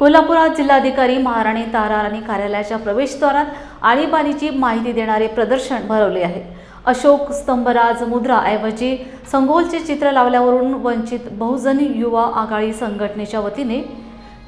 कोल्हापुरात जिल्हाधिकारी महाराणी ताराराणी कार्यालयाच्या प्रवेशद्वारात आणीबाणीची माहिती देणारे प्रदर्शन भरवले आहे. अशोक स्तंभराज मुद्रा ऐवजी संगोलचे चित्र लावल्यावरून वंचित बहुजन युवा आघाडी संघटनेच्या वतीने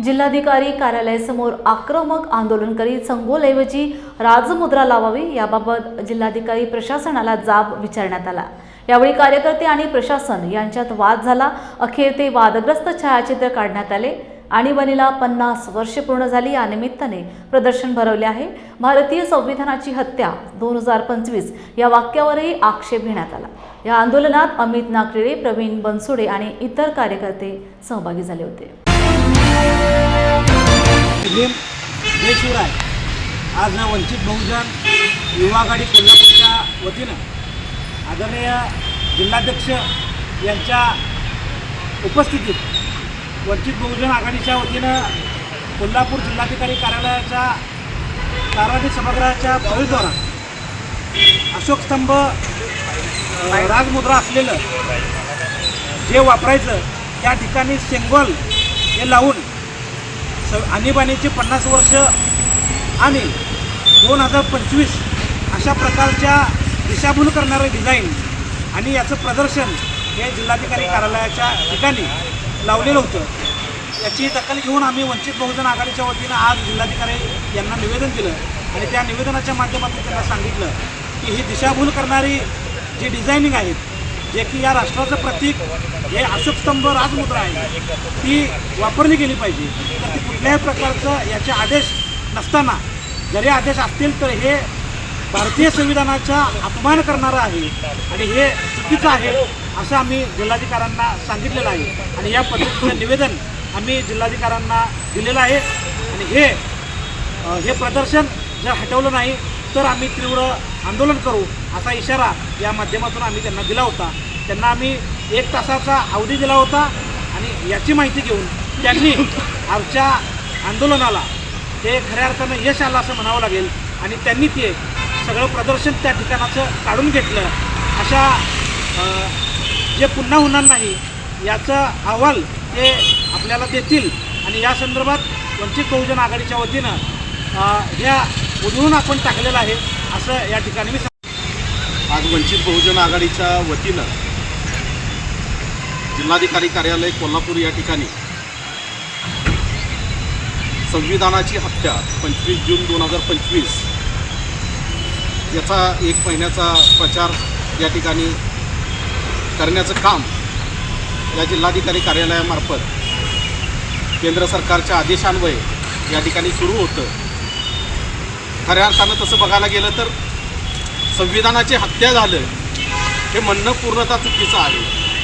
जिल्हाधिकारी कार्यालयासमोर आक्रमक आंदोलन करीत संगोलऐवजी राजमुद्रा लावावी याबाबत जिल्हाधिकारी प्रशासनाला जाब विचारण्यात आला. यावेळी कार्यकर्ते आणि प्रशासन यांच्यात वाद झाला. अखेर ते वादग्रस्त छायाचित्र काढण्यात आले. आणीबाणीला पन्नास वर्षे पूर्ण झाली. या निमित्ताने प्रदर्शन भरवले आहे. भारतीय संविधानाची हत्या दोन हजार पंचवीस या वाक्यावरही आक्षेप घेण्यात आला. या आंदोलनात अमित नागरिळे प्रवीण बनसोडे आणि इतर कार्यकर्ते सहभागी झाले होते. आज ना वंचित बहुजन युवा आघाडी कोल्हापूरच्या वतीनं आदरणीय जिल्हाध्यक्ष यांच्या उपस्थितीत वंचित बहुजन आघाडीच्या वतीनं कोल्हापूर जिल्हाधिकारी कार्यालयाच्या ताराणी सभागृहाच्या प्रवेशद्वारात अशोकस्तंभ अ, राजमुद्रा असलेलं जे वापरायचं त्या ठिकाणी सेंगोल हे लावून स आणीबाणीचे पन्नास वर्ष आणि दोन हजार पंचवीस अशा प्रकारच्या दिशाभूल करणारं डिझाईन आणि याचं प्रदर्शन हे जिल्हाधिकारी कार्यालयाच्या ठिकाणी लावलेलं होतं. याची दखल घेऊन आम्ही वंचित बहुजन आघाडीच्या वतीनं आज जिल्हाधिकारी यांना निवेदन दिलं आणि त्या निवेदनाच्या माध्यमातून त्यांना सांगितलं की ही दिशाभूल करणारी जी डिझायनिंग आहेत जे की या राष्ट्राचं प्रतीक हे अशोकस्तंभ राजमुद्रा आहे ती वापरली गेली पाहिजे. तर ती कुठल्याही प्रकारचं याचे आदेश नसताना जरी आदेश असतील तर हे भारतीय संविधानाचा अपमान करणारं आहे आणि हे चुकीचं आहे. असं आम्ही जिल्हाधिकाऱ्यांना सांगितलेलं आहे. आणि या पद्धतीचं निवेदन आम्ही जिल्हाधिकाऱ्यांना दिलेलं आहे. आणि हे हे प्रदर्शन जर हटवलं नाही तर आम्ही तीव्र आंदोलन करू असा इशारा या माध्यमातून आम्ही त्यांना दिला होता. त्यांना आम्ही एक तासाचा अवधी दिला होता आणि याची माहिती घेऊन त्यांनी आमच्या आंदोलनाला ते खऱ्या अर्थानं यश आलं असं म्हणावं लागेल आणि त्यांनी ते सगळं प्रदर्शन त्या ठिकाणाचं काढून घेतलं. अशा जे पुन्हा होणार नाही याचा अहवाल ते आपल्याला देतील. आणि या संदर्भात वंचित बहुजन आघाडीच्या वतीनं ह्या उधळून आपण टाकलेलं आहे असं या ठिकाणी मी आज वंचित बहुजन आघाडीच्या वतीनं जिल्हाधिकारी कार्यालय कोल्हापूर या ठिकाणी संविधानाची हत्या पंचवीस जून दोन हजार पंचवीस याचा एक महिन्याचा प्रचार या ठिकाणी करण्याचं काम या जिल्हाधिकारी कार्यालयामार्फत केंद्र सरकारच्या आदेशान्वये या ठिकाणी सुरू होतं. खऱ्या अर्थानं तसं बघायला गेलं तर संविधानाची हत्या झालं हे म्हणणं पूर्णतः चुकीचं आहे.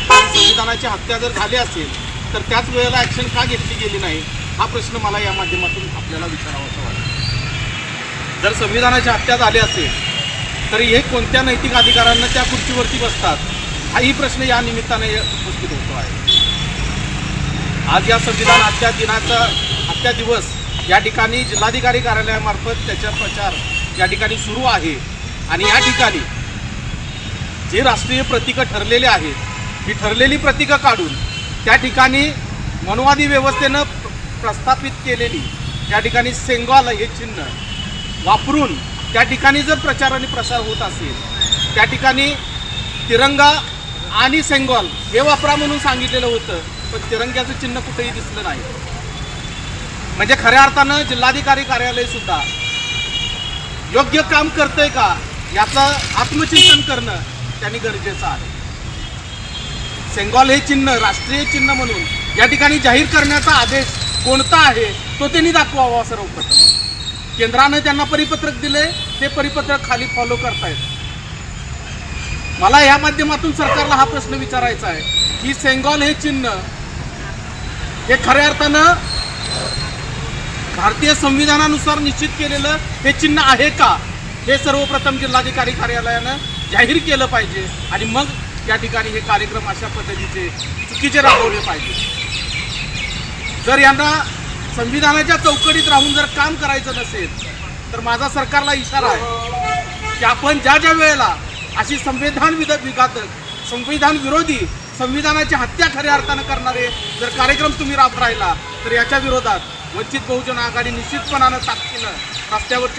संविधानाची हत्या जर झाली असेल तर त्याच वेळेला ॲक्शन का घेतली गेली नाही हा प्रश्न मला या माध्यमातून आपल्याला विचारावासा वाटतो. जर संविधानाची हत्या झाली असेल तर हे कोणत्या नैतिक अधिकाऱ्यांना त्या खुर्चीवरती बसतात? हाही प्रश्न या निमित्ताने उपस्थित होतो आहे. आज या संविधान आजच्या दिनाचा आजच्या दिवस या ठिकाणी जिल्हाधिकारी कार्यालयामार्फत त्याचा प्रचार या ठिकाणी सुरू आहे. आणि या ठिकाणी जे राष्ट्रीय प्रतीकं ठरलेले आहेत ही ठरलेली प्रतीकं काढून त्या ठिकाणी मनवादी व्यवस्थेनं प्रस्थापित केलेली त्या ठिकाणी सेंगॉल हे चिन्ह वापरून त्या ठिकाणी जर प्रचार आणि प्रसार होत असेल त्या ठिकाणी तिरंगा आणि सेंगॉल हे वापरा म्हणून सांगितलेलं होतं पण तिरंग्याचं चिन्ह कुठेही दिसलं नाही. म्हणजे खऱ्या अर्थानं जिल्हाधिकारी कार्यालय सुद्धा योग्य काम करतंय का याचं आत्मचिंतन करणं त्यांनी गरजेचं आहे. सेंगॉल हे चिन्ह राष्ट्रीय चिन्ह म्हणून या ठिकाणी जाहीर करण्याचा आदेश कोणता आहे तो त्यांनी दाखवावा सर्वप्रथम केंद्रानं त्यांना परिपत्रक दिले ते परिपत्रक खाली फॉलो करतायत. मला या माध्यमातून सरकारला हा प्रश्न विचारायचा आहे. की सेंगॉल हे चिन्ह हे खऱ्या अर्थानं भारतीय संविधानानुसार निश्चित केलेलं हे चिन्ह आहे का? हे सर्वप्रथम जिल्हाधिकारी कार्यालयानं जाहीर केलं पाहिजे आणि मग या ठिकाणी हे कार्यक्रम अशा पद्धतीचे चुकीचे राबवले पाहिजे. जर यांना संविधानाच्या चौकटीत राहून जर काम करायचं नसेल तर माझा सरकारला इशारा आहे की आपण ज्या ज्या वेळेला अशी संविधान विध विघातक संविधान विरोधी संविधानाची हत्या खऱ्या अर्थानं करणारे जर कार्यक्रम तुम्ही राबत राहिला तर याच्या विरोधात वंचित बहुजन आघाडी निश्चितपणानं ताकदीनं रस्त्यावरची